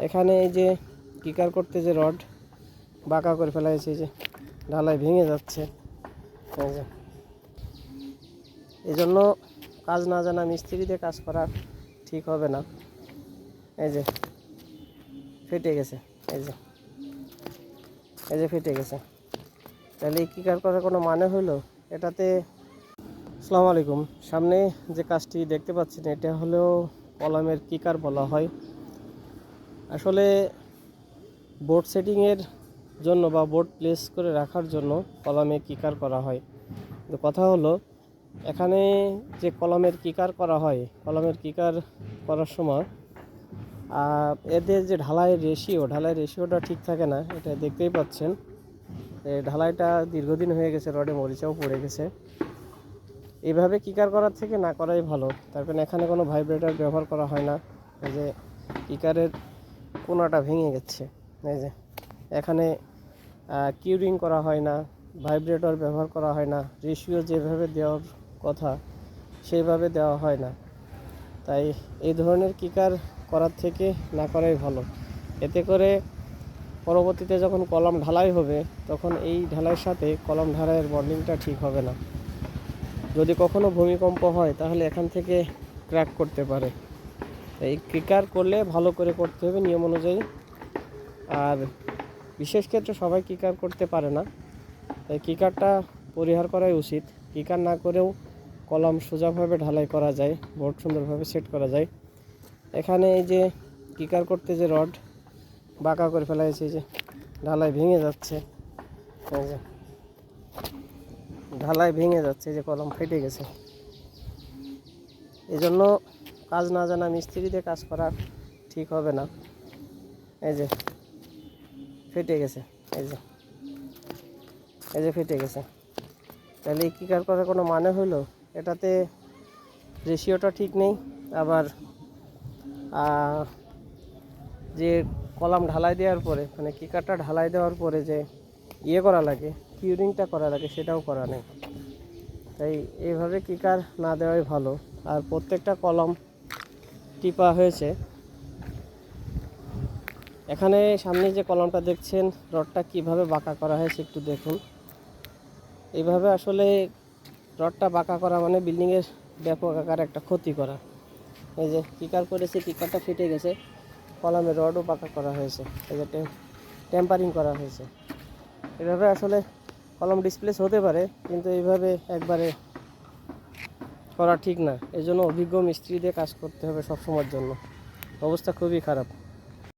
এখানে এই যে কিকার করতে যে রড, বাঁকা করে ফেলা হয়েছে যে ঢালাই ভেঙে যাচ্ছে। এই জন্য কাজ না জানা মিস্ত্রি দিয়ে কাজ করা ঠিক হবে না। এই যে, ফেটে গেছে, এই যে। এই যে ফেটে গেছে। তাহলে এই কিকার করার কোনো মানে হলো? এটাতে আসসালামু আলাইকুম। সামনে যে কাজটি দেখতে পাচ্ছেন, এটা হলো কলামের কিকার বলা হয়। আসলে বোর্ড সেটিংয়ের জন্য বা বোর্ড প্লেস করে রাখার জন্য কলমে কিকার করা হয়। তো কথা হলো, এখানে যে কলমের কিকার করা হয়, কলমের কিকার করার সময় এদের যে ঢালাই রেশিও ঢালাই রেশিওটা ঠিক থাকে না, এটা দেখতেই পাচ্ছেন। ঢালাইটা দীর্ঘদিন হয়ে গেছে, রডে মরিচাও পড়ে গেছে। এইভাবে কিকার করার থেকে না করাই ভালো। তার কারণ এখানে কোনো ভাইব্রেটার ব্যবহার করা হয় না। এই যে কিকারের কোনাটা ভেঙে গেছে। এই যে, এখানে কিউরিং করা হয় না ভাইব্রেটর ব্যবহার করা হয় না রেশিও যেভাবে দেওয়ার কথা, সেভাবে দেওয়া হয় না। তাই এই ধরনের কিকার করার থেকে না করাই ভালো। এতে করে পরবর্তীতে যখন কলম ঢালাই হবে, তখন এই ঢালাইয়ের সাথে কলম ঢালাইয়ের বন্ডিংটা ঠিক হবে না। যদি কখনো ভূমিকম্প হয়, তাহলে এখান থেকে ক্র্যাক করতে পারে। এই কিকার করলে ভালো করে করতে হবে নিয়ম অনুযায়ী। আর বিশেষ ক্ষেত্রে সবাই কিকার করতে পারে না। তাই কিকারটা পরিহার করাই উচিত। কিকার না করেও কলম সোজাভাবে ঢালাই করা যায়, বোর্ড সুন্দরভাবে সেট করা যায়। এখানে এই যে কিকার করতে যে রড বাঁকা করে ফেলা হয়েছে যে ঢালাই ভেঙে যাচ্ছে। ঢালাই ভেঙে যাচ্ছে যে কলম ফেটে গেছে। এই জন্য কাজ না জানা মিস্ত্রি দিয়ে কাজ করা ঠিক হবে না। এই যে, ফেটে গেছে, এই যে এই যে ফেটে গেছে। তাহলে এই কিকার করার কোনো মানে হলো এটাতে রেশিওটা ঠিক নেই, আবার যে কলাম ঢালাই দেওয়ার পরে মানে কিকারটা ঢালাই দেওয়ার পরে যে ইয়ে করা লাগে কিউরিংটা করা লাগে, সেটাও করা নেই। তাই এইভাবে কিকার না দেওয়াই ভালো। আর প্রত্যেকটা কলম টিপা হয়েছে। এখানে সামনে যে কলমটা দেখছেন, রডটা কীভাবে বাঁকা করা হয়েছে একটু দেখুন। এইভাবে আসলে রডটা বাঁকা করা মানে বিল্ডিংয়ের ব্যাপক আকারে একটা ক্ষতি করা। এই যে কিকার করেছে কিকারটা ফেটে গেছে কলামের রডও বাঁকা করা হয়েছে, এই যে টেম্পারিং করা হয়েছে। এভাবে আসলে কলম ডিসপ্লেস হতে পারে, কিন্তু এইভাবে একবারে করা ঠিক না। এজন্য অভিজ্ঞ মিস্ত্রি দিয়ে কাজ করতে হবে সবসময়ের জন্য। অবস্থা খুবই খারাপ।